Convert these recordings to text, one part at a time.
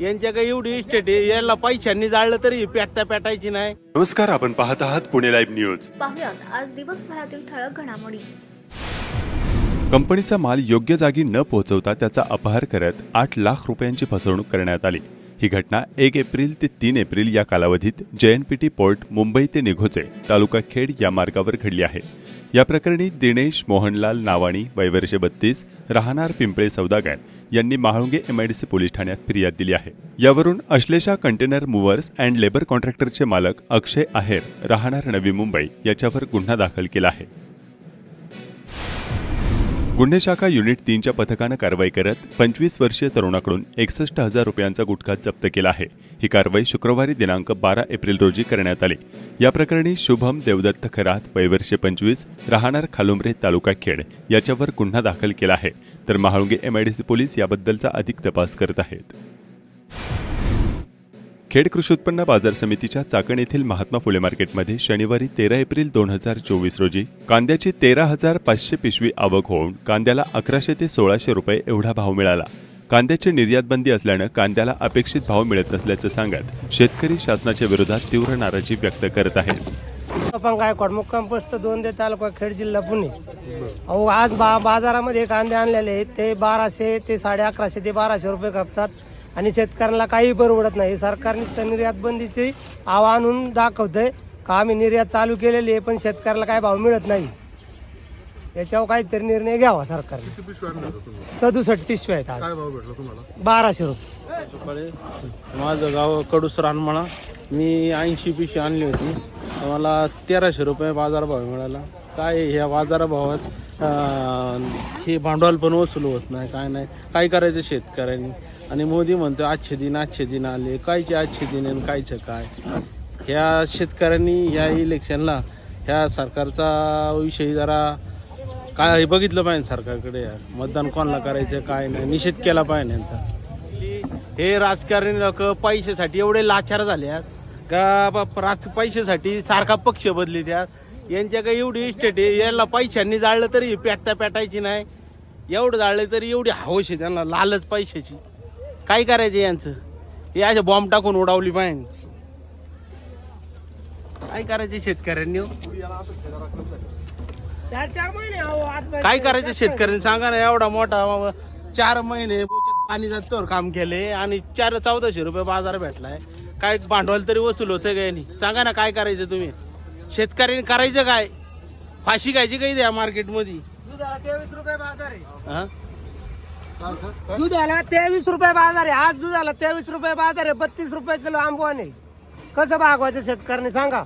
यांच्याकडे एवढी इस्टेट आहे याला पैशांनी जाळलं तरी पेटता पेटायची नाही. नमस्कार आपण पाहत आहात पुणे लाईव्ह न्यूज पाहुयात आज दिवसभरातील ठळक घडामोडी. कंपनीचा माल योग्य जागी न पोहोचवता त्याचा अपहार करत आठ लाख रुपयांची फसवणूक करण्यात आली. ही घटना एक एप्रिल ते तीन एप्रिल या कालावधीत जेएनपीटी पोर्ट मुंबई ते निघोचे तालुका खेड या मार्गावर घडली आहे. या प्रकरणी दिनेश मोहनलाल नावाणी वयवर्षे बत्तीस राहणार पिंपळे सौदागर यांनी महाळुंगे एमआयडीसी पोलीस ठाण्यात फिर्याद दिली आहे. यावरून Ashlesha container movers and labour कॉन्ट्रॅक्टरचे मालक अक्षय आहेर राहणार नवी मुंबई याच्यावर गुन्हा दाखल केला आहे. गुन्हे शाखा युनिट तीनच्या पथकानं कारवाई करत पंचवीस वर्षीय तरुणाकडून एकसष्ट हजार रुपयांचा गुटखा जप्त केला आहे. ही कारवाई शुक्रवारी दिनांक बारा एप्रिल रोजी करण्यात आली. या प्रकरणी शुभम देवदत्त खरात वयवर्षे पंचवीस राहणार खालुमरे तालुका खेड याच्यावर गुन्हा दाखल केला आहे. तर महाळुंगे एमआयडीसी पोलीस याबद्दलचा अधिक तपास करत आहेत. खेड कृषी उत्पन्न बाजार समितीच्या चाकण येथील महात्मा फुले मार्केटमध्ये शनिवारी तेरा एप्रिल दोन हजार चोवीस रोजी कांद्याची तेरा हजार पाचशे पिशवी आवक होऊन कांद्याला अकराशे ते सोळाशे रुपये एवढा भाव मिळाला. कांद्याची निर्यात बंदी असल्यानं कांद्याला अपेक्षित भाव मिळत नसल्याचं सांगत शेतकरी शासनाच्या विरोधात तीव्र नाराजी व्यक्त करत आहेत. आपण गायकवाड मुक्काम पोस्ट दोन दे तालुका खेड जिल्हा पुणे. अहो आज बा बाजारामध्ये कांदे आणलेले आहेत. ते बाराशे ते साडे अकराशे ते बाराशे रुपये कापतात आणि शेतकऱ्यांना काही परवडत नाही. सरकारने तर निर्यात बंदीचे आवा आणून दाखवतंय. का आम्ही निर्यात चालू केलेली आहे पण शेतकऱ्याला काय भाव मिळत नाही. याच्यावर काहीतरी निर्णय घ्यावा सरकारने. सदुसष्ट पिशव्या आहेत आज. बाराशे रुपये. माझं गाव कडूस रानमळा. मी ऐंशी पिशी आणली होती. तर मला तेराशे रुपये बाजारभाव मिळाला. काय ह्या बाजारभावात अं, हे भांडवल पण वसूल होत नाही काय नाही. काय करायचं शेतकऱ्यांनी? आणि मोदी म्हणतो आजचे दिन आजचे दिन आले. कायचे आजचे दिन आणि कायचं काय? ह्या शेतकऱ्यांनी ह्या इलेक्शनला ह्या सरकारचा विषयी जरा काय बघितलं पाहिजे सरकारकडे यार. मतदान कोणाला करायचं काय नाही. निषेध केला पाहिजे यांचा. हे राजकारणी लोक पैशासाठी एवढे लाचार झाले आहेत का बाप राज पैशासाठी सारखा पक्ष बदली त्यात काही एवढी इस्टेट आहे याला पैशांनी जाळलं तरी पेटता पेटायची नाही. एवढं जाळलं तरी एवढी हवश आहे त्यांना लालच पैशाची. काय करायचं यांचं? हे असे बॉम्ब टाकून उडावली पाहिजे काय करायचे शेतकऱ्यांनी हो? चार चार महिने अहो आज काय करायचं शेतकऱ्यांनी? सांगा ना एवढा मोठा बाबा चार महिने बोच्यात पाणी जातोवर काम केले आणि चार चौदाशे रुपये बाजार भेटलाय. काय भांडवल तरी वसूल होतं काय नाही सांगा ना काय करायचं तुम्ही? शेतकऱ्यांनी करायचं काय? फाशी घ्यायची काही द्या मार्केटमध्ये दुधाला तेवीस रुपये बाजार आहे. हा? दुधाला तेवीस रुपये बाजार आहे. आज दुधाला तेवीस रुपये बाजार आहे. बत्तीस रुपये किलो आंबवाने कसं भागवायचं शेतकऱ्याने सांगा.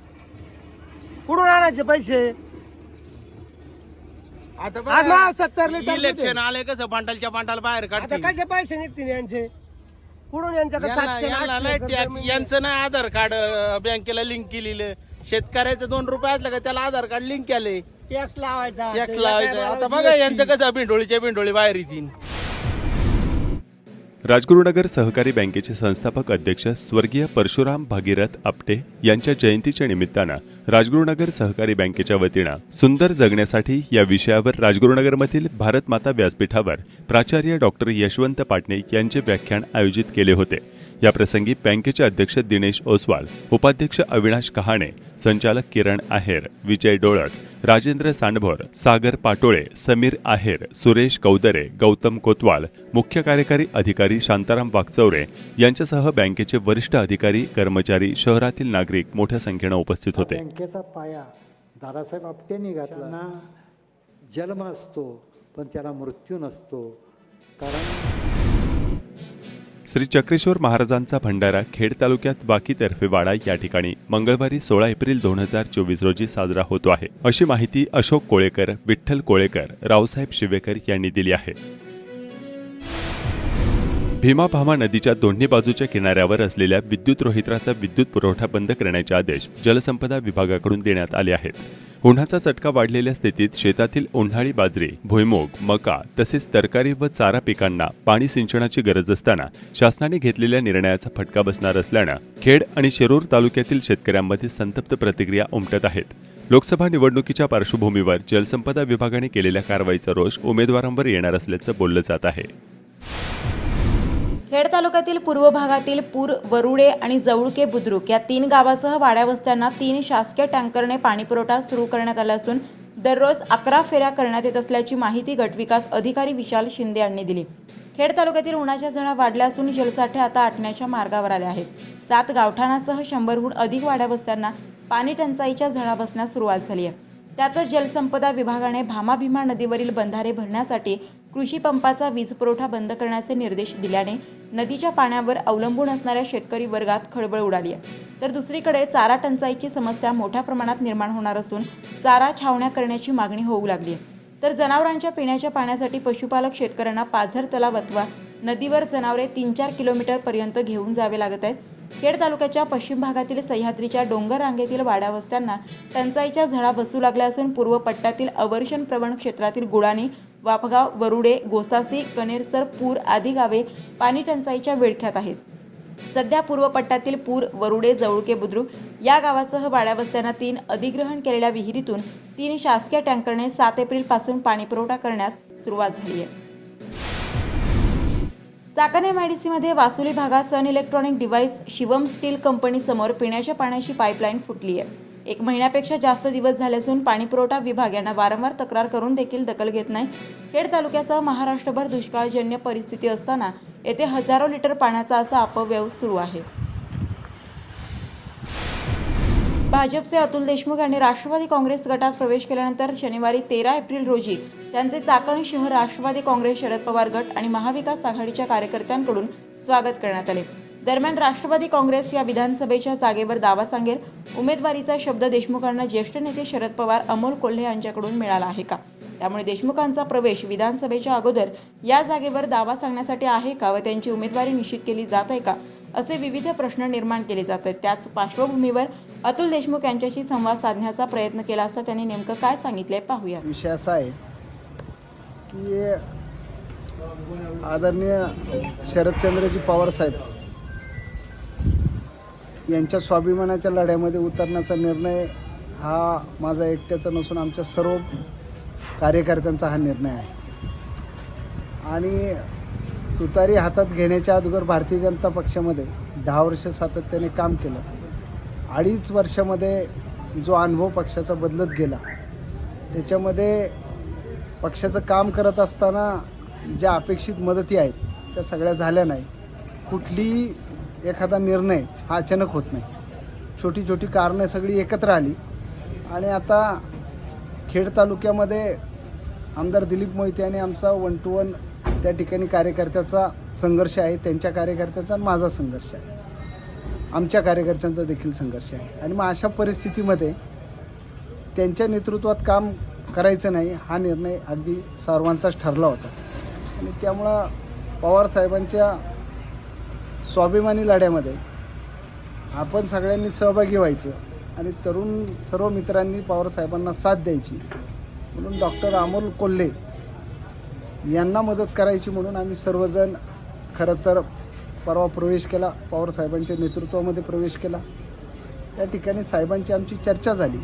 कुठून आणायचे पैसे? आता आज सत्तर लिटर दूध इलेक्शन. आले कसं पांटालच्या पांटाला बाहेर आता काढतील. कसे पैसे निघतील यांचे? कुठून यांच्याकडे यांना- सातशे यांना आठशे नाही रुपये टॅक्स- मिळते. यांचं नाही आधार कार्ड अं, बँकेला लिंक केलेलं. शेतकऱ्याचं दोन रुपये असलं का त्याला आधार कार्ड लिंक केले टॅक्स लावायचा. टॅक्स लावायचं. आता बघा. यांचं कसं भिंडोळीच्या भिंडोळी बाहेर येतील. राजगुरुनगर सहकारी बँकेचे संस्थापक अध्यक्ष स्वर्गीय परशुराम भागीरथ आपटे यांच्या जयंतीच्या निमित्तानं राजगुरुनगर सहकारी बँकेच्या वतीनं सुंदर जगण्यासाठी या विषयावर राजगुरुनगरमधील भारतमाता व्यासपीठावर प्राचार्य डॉक्टर यशवंत पाटणे यांचे व्याख्यान आयोजित केले होते. या प्रसंगी बँकेचे अध्यक्ष दिनेश ओसवाल उपाध्यक्ष अविनाश कहाणे संचालक किरण आहेर विजय डोळस राजेंद्र सांडभोर सागर पाटोळे समीर आहेर सुरेश कौदरे गौतम कोतवाल मुख्य कार्यकारी अधिकारी शांताराम वागचौरे यांच्यासह बँकेचे वरिष्ठ अधिकारी कर्मचारी शहरातील नागरिक मोठ्या संख्येनं उपस्थित होते. बँकेचा पाया दादासाहेब आपटेंनी घातला. ना जन्म असतो पण त्याला मृत्यू नसतो. कारण श्री चक्रेश्वर महाराजांचा भंडारा खेड तालुक्यात बाकीतर्फे वाडा या ठिकाणी मंगळवारी सोळा एप्रिल दोन हजार चोवीस रोजी साजरा होतो आहे. अशी माहिती अशोक कोळेकर विठ्ठल कोळेकर रावसाहेब शिवेकर यांनी दिली आहे. भीमा भामा नदीच्या दोन्ही बाजूच्या किनाऱ्यावर असलेल्या विद्युत रोहित्राचा विद्युत पुरवठा बंद करण्याचे आदेश जलसंपदा विभागाकडून देण्यात आले आहेत. उन्हाचा चटका वाढलेल्या स्थितीत शेतातील उन्हाळी बाजरी भुईमूग मका तसेच तरकारी व चारा पिकांना पाणी सिंचनाची गरज असताना शासनाने घेतलेल्या निर्णयाचा फटका बसणार असल्यानं खेड आणि शिरूर तालुक्यातील शेतकऱ्यांमध्ये संतप्त प्रतिक्रिया उमटत आहेत. लोकसभा निवडणुकीच्या पार्श्वभूमीवर जलसंपदा विभागाने केलेल्या कारवाईचा रोष उमेदवारांवर येणार असल्याचं बोललं जात आहे. खेड तालुक्यातील पूर्व भागातील पूर वरुडे आणि जवळके बुद्रुक या तीन गावासह वाड्यावस्त्यांना तीन शासकीय टँकरने पाणीपुरवठा सुरू करण्यात आला असून दररोज अकरा फेऱ्या करण्यात येत असल्याची माहिती गटविकास अधिकारी विशाल शिंदे यांनी दिली. खेड तालुक्यातील उन्हाच्या झळा वाढल्या असून जलसाठे आता आटण्याच्या मार्गावर आले आहेत. सात गावठाणासह शंभरहून अधिक वाड्यावस्त्यांना पाणी टंचाईच्या झळा बसण्यास सुरुवात झाली आहे. त्यातच जलसंपदा विभागाने भामा भीमा नदीवरील बंधारे भरण्यासाठी कृषी पंपाचा वीज पुरवठा बंद करण्याचे निर्देश दिल्याने नदीच्या पाण्यावर अवलंबून असणाऱ्या शेतकरी वर्गात खळबळ उडाली आहे. तर दुसरीकडे चारा टंचाईची समस्या मोठ्या प्रमाणात निर्माण होणार असून चारा छावण्या करण्याची मागणी होऊ लागली आहे. तर जनावरांच्या पिण्याच्या पाण्यासाठी पशुपालक शेतकऱ्यांना पाझर तलाव अथवा नदीवर जनावरे तीन चार किलोमीटर पर्यंत घेऊन जावे लागत आहेत. खेड तालुक्याच्या पश्चिम भागातील सह्याद्रीच्या डोंगर रांगेतील वाड्यावस्त्यांना टंचाईच्या झळा बसू लागल्या असून पूर्व पट्ट्यातील अवर्षण प्रवण क्षेत्रातील गुळाने वापगाव वरुडे गोसासी कनेरसर पूर आदी गावे पाणी टंचाईच्या विळख्यात आहेत. सध्या पूर्व पट्ट्यातील पूर वरुडे जवळके बुद्रुक या गावासह बाळ्यावस्त्यांना तीन अधिग्रहण केलेल्या विहिरीतून तीन शासकीय टँकरने सात एप्रिलपासून पाणीपुरवठा करण्यास सुरुवात झाली आहे. चाकणे मॅडिसीमध्ये वासुली भागात Sun electronic device Shivam steel कंपनीसमोर पिण्याच्या पाण्याची पाईपलाईन फुटली आहे. एक महिन्यापेक्षा जास्त दिवस झाले असून पाणीपुरवठा विभाग यांना वारंवार तक्रार करून देखील दखल घेत नाही. खेड तालुक्यासह महाराष्ट्रभर दुष्काळजन्य परिस्थिती असताना येथे हजारो लिटर पाण्याचा असा अपव्यव सुरू आहे. भाजपचे अतुल देशमुख यांनी राष्ट्रवादी काँग्रेस गटात प्रवेश केल्यानंतर शनिवारी तेरा एप्रिल रोजी त्यांचे चाकण शहर राष्ट्रवादी काँग्रेस शरद पवार गट आणि महाविकास आघाडीच्या कार्यकर्त्यांकडून स्वागत करण्यात आले. दरम्यान राष्ट्रवादी काँग्रेस या विधानसभेच्या जागेवर दावा सांगेल. उमेदवारीचा शब्द देशमुखांना ज्येष्ठ नेते शरद पवार अमोल कोल्हे यांच्याकडून मिळाला आहे का? त्यामुळे देशमुखांचा प्रवेश विधानसभेच्या अगोदर या जागेवर दावा सांगण्यासाठी आहे का व त्यांची उमेदवारी निश्चित केली जात आहे का? असे विविध प्रश्न निर्माण केले जात आहेत. त्याच पार्श्वभूमीवर अतुल देशमुख यांच्याशी संवाद साधण्याचा प्रयत्न केला असता त्यांनी नेमकं काय सांगितलंय पाहूया विषय असा आहे की आदरणीय शरदचंद्रजी पवार साहेब यांच्या स्वाभिमानाच्या लढ्यामध्ये उतरण्याचा निर्णय हा माझा एकट्याचा नसून आमच्या सर्व कार्यकर्त्यांचा हा निर्णय आहे. आणि तुतारी हातात घेण्याच्या अगोदर भारतीय जनता पक्षामध्ये दहा वर्ष सातत्याने काम केलं. अडीच वर्षामध्ये जो अनुभव पक्षाचा बदलत गेला त्याच्यामध्ये पक्षाचं काम करत असताना ज्या अपेक्षित मदती आहेत त्या सगळ्या झाल्या नाही. कुठलीही एखादा निर्णय हा अचानक होत नाही. छोटी छोटी कारणं सगळी एकत्र आली. आणि आता खेड तालुक्यामध्ये आमदार दिलीप मोहिते आणि आमचा वन टू वन त्या ठिकाणी कार्यकर्त्याचा संघर्ष आहे त्यांच्या कार्यकर्त्याचा आणि माझा संघर्ष आहे. आमच्या कार्यकर्त्यांचा देखील संघर्ष आहे. आणि मग अशा परिस्थितीमध्ये त्यांच्या नेतृत्वात काम करायचं नाही हा निर्णय अगदी सर्वांचाच ठरला होता. आणि त्यामुळं पवारसाहेबांच्या स्वाभिमानी लढ्यामध्ये आपण सगळ्यांनी सहभागी व्हायचं आणि तरुण सर्व मित्रांनी पवारसाहेबांना साथ द्यायची. म्हणून डॉक्टर अमोल कोल्हे यांना मदत करायची म्हणून आम्ही सर्वजण खरं तर परवा प्रवेश केला पवारसाहेबांच्या नेतृत्वामध्ये प्रवेश केला. त्या ठिकाणी साहेबांची आमची चर्चा झाली.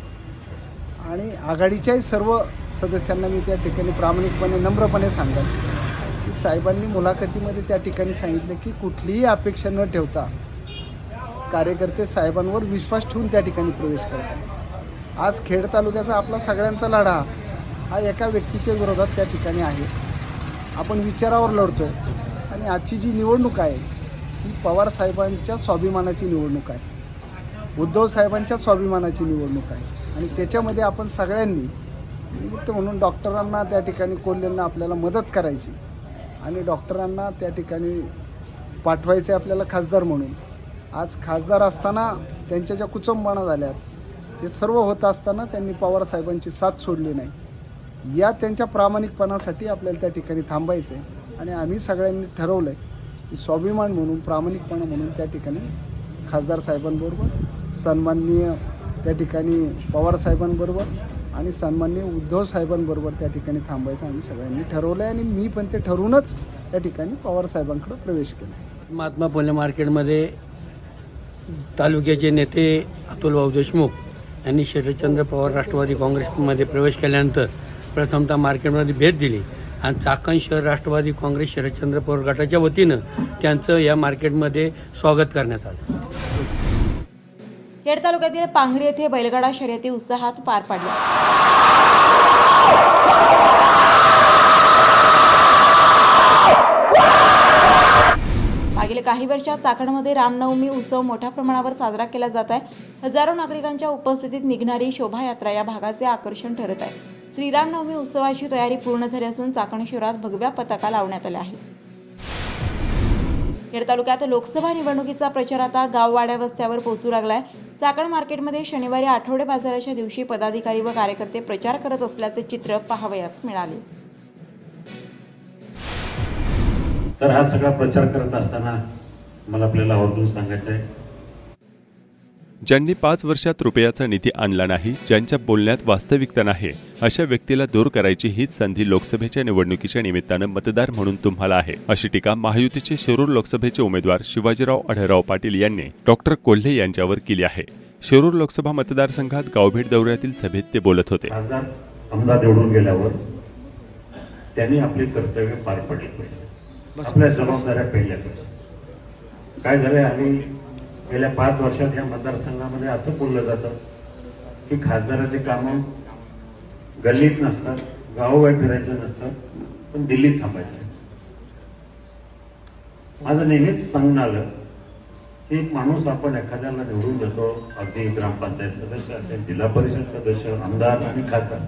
आणि आघाडीच्याही सर्व सदस्यांना मी त्या ठिकाणी प्रामाणिकपणे नम्रपणे सांगाल की साहेबांनी मुलाखतीमध्ये त्या ठिकाणी सांगितलं की कुठलीही अपेक्षा न ठेवता कार्यकर्ते साहेबांवर विश्वास ठेवून त्या ठिकाणी प्रवेश करतात. आज खेड तालुक्याचा आपला सगळ्यांचा लढा हा एका व्यक्तीच्या विरोधात त्या ठिकाणी आहे. आपण विचारावर लढतो आणि आजची जी निवडणूक आहे ही पवार साहेबांच्या स्वाभिमानाची निवडणूक आहे. उद्धव साहेबांच्या स्वाभिमानाची निवडणूक आहे. आणि त्याच्यामध्ये आपण सगळ्यांनी निमित्त म्हणून डॉक्टरांना त्या ठिकाणी कोल्ह्यांना आपल्याला मदत करायची. आणि डॉक्टरांना त्या ठिकाणी पाठवायचे आपल्याला खासदार म्हणून. आज खासदार असताना त्यांच्या ज्या कुचंबणा झाल्यात हे सर्व होत असताना त्यांनी पवार साहेबांची साथ सोडली नाही. या त्यांच्या प्रामाणिकपणासाठी आपल्याला त्या ठिकाणी थांबायचं आहे आणि आम्ही सगळ्यांनी ठरवलं आहे की स्वाभिमान म्हणून प्रामाणिकपणा म्हणून त्या ठिकाणी खासदार साहेबांबरोबर सन्माननीय त्या ठिकाणी पवार साहेबांबरोबर आणि सन्मान्य उद्धव साहेबांबरोबर त्या ठिकाणी थांबायचं आम्ही सगळ्यांनी ठरवलं आहे आणि मी पण ते ठरवूनच त्या ठिकाणी पवार साहेबांकडे प्रवेश केला. महात्मा फुले मार्केटमध्ये तालुक्याचे नेते अतुल भाऊ देशमुख यांनी शरदचंद्र पवार राष्ट्रवादी काँग्रेसमध्ये प्रवेश केल्यानंतर प्रथमतः मार्केटमध्ये भेट दिली. आणि चाकण शहर राष्ट्रवादी काँग्रेस शरदचंद्र पवार गटाच्या वतीनं त्यांचं या मार्केटमध्ये स्वागत करण्यात आलं. खेड तालुक्यातील पांगरी येथे बैलगाडा शर्यती उत्साहात पार पाडल्या. मागील काही वर्षात चाकणमध्ये रामनवमी उत्सव मोठ्या प्रमाणावर साजरा केला जात आहे. हजारो नागरिकांच्या उपस्थितीत निघणारी शोभायात्रा या भागाचे आकर्षण ठरत आहे. श्रीरामनवमी उत्सवाची तयारी पूर्ण झाली असून चाकण शहरात भगव्या पताका लावण्यात आल्या आहेत. खेड तालुक्यात लोकसभा निवडणुकीचा प्रचार आता गाववाड्या वस्त्यावर पोहोचू लागलाय. चाकण मार्केटमध्ये शनिवारी आठवडे बाजाराच्या दिवशी पदाधिकारी व कार्यकर्ते प्रचार करत असल्याचे चित्र पाहावयास मिळाले. तर हा सगळा प्रचार करत असताना मला आपल्याला आवर्जून सांगायचं आहे ज्यांनी पाच वर्षात रुपयाचा निधी आणला नाही ज्यांच्या बोलण्यात वास्तविकता नाही अशा व्यक्तीला दूर करायची हीच संधी लोकसभेच्या निवडणुकीच्या निमित्तानं मतदार म्हणून तुम्हाला आहे अशी टीका महायुतीचे शिरूर लोकसभेचे उमेदवार शिवाजीराव आढळराव पाटील यांनी डॉक्टर कोल्हे यांच्यावर केली आहे. शिरूर लोकसभा मतदारसंघात गावभेट दौऱ्यातील सभेत ते बोलत होते. आमदार निवडून गेल्यावर त्यांनी आपले कर्तव्य पार पडले पाहिजे. आपल्या जबाबदाऱ्या पाहिजे. काय झालंय आम्ही गेल्या पाच वर्षात या मतदारसंघामध्ये असं बोललं जातं की खासदाराचे कामं गल्लीत नसतात गावोगाव फिरायचं नसतं पण दिल्लीत थांबायचं असतं. माझं नेहमीच सांगणं आलं की माणूस आपण एखाद्याला निवडून देतो अगदी ग्रामपंचायत सदस्य असेल जिल्हा परिषद सदस्य आमदार आणि खासदार.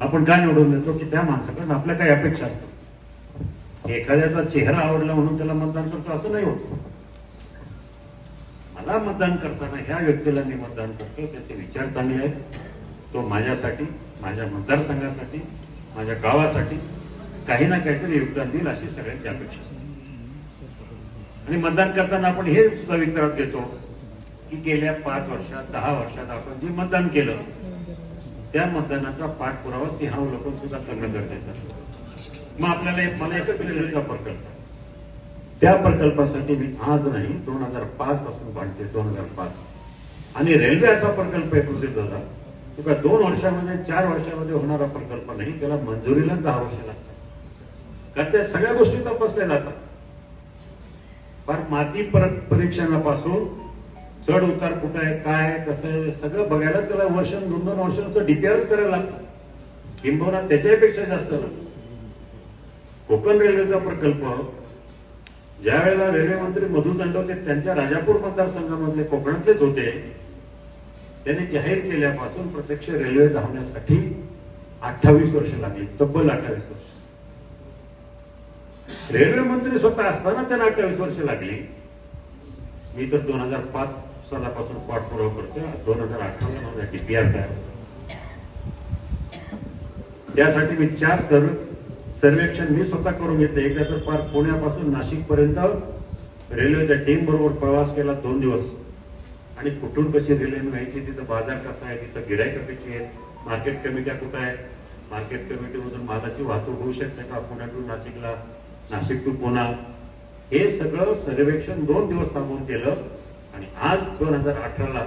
आपण काय निवडून देतो की त्या माणसाकडून आपल्या काही अपेक्षा असतात. एखाद्याचा चेहरा आवडला म्हणून त्याला मतदान करतो असं नाही होत. मला मतदान करताना ह्या व्यक्तीला मी मतदान करतो त्याचे विचार चांगले आहेत. तो माझ्यासाठी माझ्या मतदारसंघासाठी माझ्या गावासाठी काही ना काहीतरी योगदान देईल अशी सगळ्यांची अपेक्षा असते. आणि मतदान करताना आपण हे सुद्धा विचारात घेतो की गेल्या पाच वर्षात दहा वर्षात आपण जे मतदान केलं त्या मतदानाचा पाठपुरावा सिंहावलोकन सुद्धा करणं गरजेचं असतं मग आपल्याला एक- मला एकच प्रकल्प त्या प्रकल्पासाठी मी आज नाही दोन हजार पाच पासून बांधते दोन हजार पाच. आणि रेल्वे असा प्रकल्प आहे प्रसिद्ध झाला तुका दोन वर्षामध्ये चार वर्षामध्ये होणारा प्रकल्प नाही त्याला मंजुरीलाच दहा वर्ष लागतात. कारण त्या सगळ्या गोष्टी तपासल्या जातात. फार माती परत परीक्षणापासून चढ उतार कुठं आहे काय कसं आहे सगळं बघायला त्याला वर्ष दोन दोन वर्ष डीपीआरच करायला लागतं. किंबहुना त्याच्यापेक्षा जास्त लागतो. कोकण रेल्वेचा प्रकल्प ज्या वेळेला रेल्वे मंत्री मधु दंडवते त्यांच्या राजापूर मतदारसंघामधले कोकणातलेच होते त्यांनी जाहीर केल्यापासून प्रत्यक्ष रेल्वे धावण्यासाठी अठ्ठावीस वर्ष लागली तब्बल अठ्ठावीस वर्ष रेल्वे मंत्री स्वतः असताना त्यांना अठ्ठावीस वर्ष लागली मी तर दोन हजार पाच सालापासून पाठपुरावा करतोय दोन हजार अठरा माझा डीपीआर तयार होता. त्यासाठी मी चार सर्व सर्वेक्षण मी स्वतः करून घेतले. एकदा तर पार पुण्यापासून नाशिक पर्यंत रेल्वेच्या टीम बरोबर प्रवास केला दोन दिवस. आणि कुठून कशी रेल्वे व्हायची तिथं बाजार कसा आहे तिथं गिरायक कशी आहेत मार्केट कमिट्या कुठं आहेत? मार्केट कमिटीमधून मालाची वाहतूक होऊ शकते का? पुण्यातून नाशिकला नाशिक टू पुणा हे सगळं सर्वेक्षण दोन दिवस थांबून केलं. आणि आज दोन हजार अठराला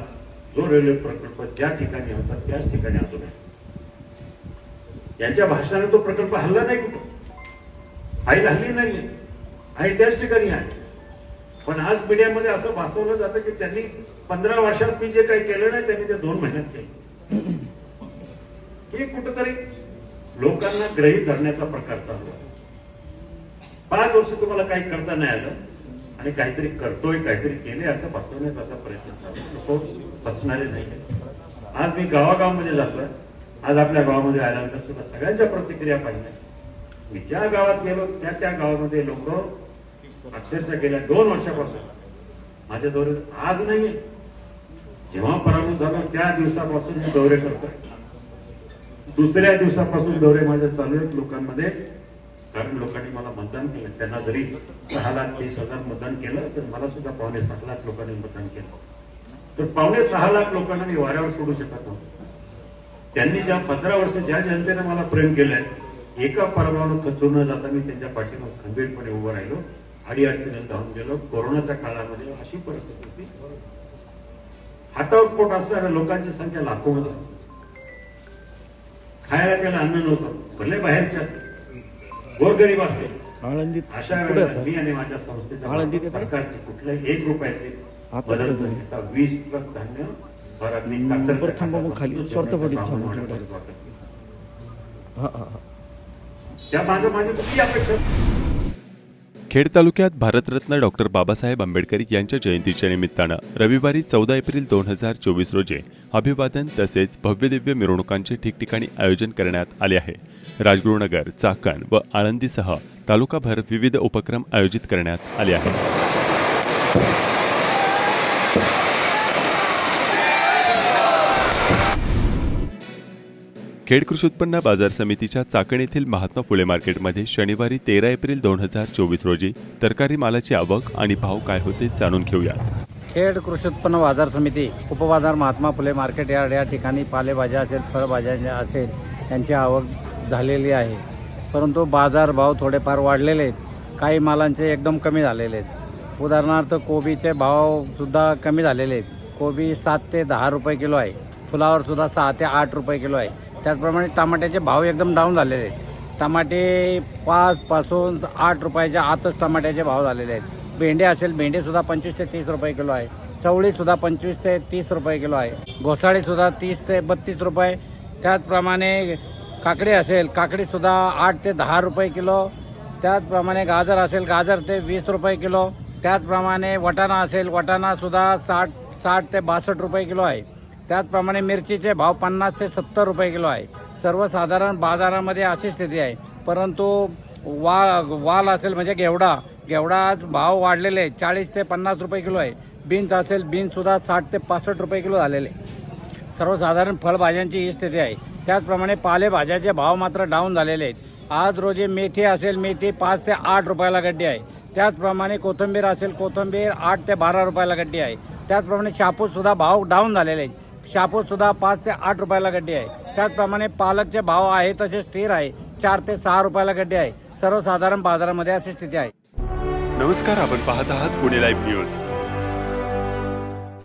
जो रेल्वे प्रकल्प ज्या ठिकाणी होता त्याच ठिकाणी अजून आहे. यांच्या भाषणाने तो प्रकल्प हल्ला नाही कुठं? आई हल्ली नाहीये. आई त्याच ठिकाणी आहे. पण आज मीडियामध्ये असं भासवलं जातं की त्यांनी पंधरा वर्षात मी जे काही केलं नाही त्यांनी ते दोन महिन्यात केलं. हे कुठंतरी लोकांना ग्रही धरण्याचा प्रकार चालू आहे. पाच वर्ष तुम्हाला काही करता नाही आलं आणि काहीतरी करतोय काहीतरी केले असं भासवण्याचा प्रयत्न चालू लोक बसणारे नाही आज मी गावागावामध्ये जातोय. आज आपल्या गावामध्ये आल्यानंतर सुद्धा सगळ्यांच्या प्रतिक्रिया पाहिल्या. मी ज्या गावात गेलो त्या त्या गावामध्ये लोक अक्षरशः गेल्या दोन वर्षापासून माझ्या दौरे आज नाहीये. जेव्हा पराभूत झालो त्या दिवसापासून मी दौरे करतोय. दुसऱ्या दिवसापासून दौरे माझे चालू आहेत लोकांमध्ये. कारण लोकांनी मला मतदान केलं. त्यांना जरी सहा लाख तीस हजार मतदान केलं तर मला सुद्धा पावणे सात लाख लोकांनी मतदान केलं. तर पावणे सहा लाख लोकांना मी वाऱ्यावर सोडू शकत नव्हतो. त्यांनी ज्या पंधरा वर्ष ज्या जनतेने मला प्रेम केलंय एका पराभवानं खचून न जाता मी त्यांच्या पाठीवर खंबीरपणे उभं राहिलो अडी अडचणीत धावून गेलो. कोरोनाच्या काळामध्ये अशी परिस्थिती होती. हातावर पोट असणाऱ्या लोकांची संख्या लाखोमध्ये होती. खायला प्यायला अन्न नव्हतं. भले बाहेरचे असते गोरगरीब असते अशा वेळेला मी आणि माझ्या संस्थेच्या? सरकारची कुठल्याही एक रुपयाची मदत येते. न घेता वीस ट्रक धान्य मग खाली. हा हा हा खेड तालुक्यात भारतरत्न डॉक्टर बाबासाहेब आंबेडकर यांच्या जयंतीच्या निमित्तानं रविवारी चौदा एप्रिल दोन हजार चोवीस रोजी अभिवादन तसेच भव्यदिव्य मिरवणुकांचे ठिकठिकाणी आयोजन करण्यात आले आहे. राजगुरुनगर चाकण व आळंदीसह तालुकाभर विविध उपक्रम आयोजित करण्यात आले आहेत. खेड कृषी उत्पन्न बाजार समितीच्या चाकण येथील महात्मा फुले मार्केटमध्ये शनिवारी तेरा एप्रिल दोन हजार चोवीस रोजी तरकारी मालाची आवक आणि भाव काय होते जाणून घेऊयात. खेड कृषी उत्पन्न बाजार समिती उपबाजार महात्मा फुले मार्केट यार्ड या ठिकाणी पालेभाज्या असेल फळभाज्या ज्या असेल यांची आवक झालेली आहे. परंतु बाजारभाव थोडेफार वाढलेले आहेत. काही मालांचे एकदम कमी झालेले आहेत. उदाहरणार्थ कोबीचे भावसुद्धा कमी झालेले आहेत. कोबी सात ते दहा रुपये किलो आहे. फुलावरसुद्धा सहा ते आठ रुपये किलो आहे. त्याचप्रमाणे टमाट्याचे भाव एकदम डाऊन झालेले आहेत. टमाटे पाचपासून आठ रुपयाच्या आतच टमाट्याचे भाव झालेले आहेत. भेंडे असेल भेंडेसुद्धा पंचवीस ते तीस रुपये किलो आहे. चवळीसुद्धा पंचवीस ते तीस रुपये किलो आहे. घोसाळीसुद्धा तीस ते बत्तीस रुपये. त्याचप्रमाणे काकडी असेल काकडीसुद्धा आठ ते दहा रुपये किलो. त्याचप्रमाणे गाजर असेल गाजर ते वीस रुपये किलो. त्याचप्रमाणे वटाणा असेल वटाणासुद्धा साठ साठ ते बासष्ट रुपये किलो आहे. त्याचप्रमाणे मिरचीचे भाव पन्नास ते सत्तर रुपये किलो आहे. सर्वसाधारण बाजारामध्ये अशी स्थिती आहे. परंतु वा वाल असेल म्हणजे घेवडा घेवडा आज भाव वाढलेले आहेत चाळीस ते पन्नास रुपये किलो आहे. बीन्स असेल बीन्ससुद्धा साठ ते पासष्ट रुपये किलो झालेले आहे. सर्वसाधारण फळभाज्यांची ही स्थिती आहे. त्याचप्रमाणे पालेभाज्याचे भाव मात्र डाऊन झालेले आहेत. आज रोजी मेथी असेल मेथी पाच ते आठ रुपयाला गड्डी आहे. त्याचप्रमाणे कोथिंबीर असेल कोथिंबीर आठ ते बारा रुपयाला गड्डी आहे. त्याचप्रमाणे शापूससुद्धा भाव डाऊन झालेले आहेत. शापूस सुद्धा पाच ते आठ रुपयाला गड्डी आहे. त्याचप्रमाणे पालकचे भाव आहे तसे स्थिर आहे. चार ते सहा रुपयाला गड्डी आहे. सर्वसाधारण बाजारामध्ये अशी स्थिती आहे. नमस्कार आपण पाहत आहात पुणे लाईव्ह न्यूज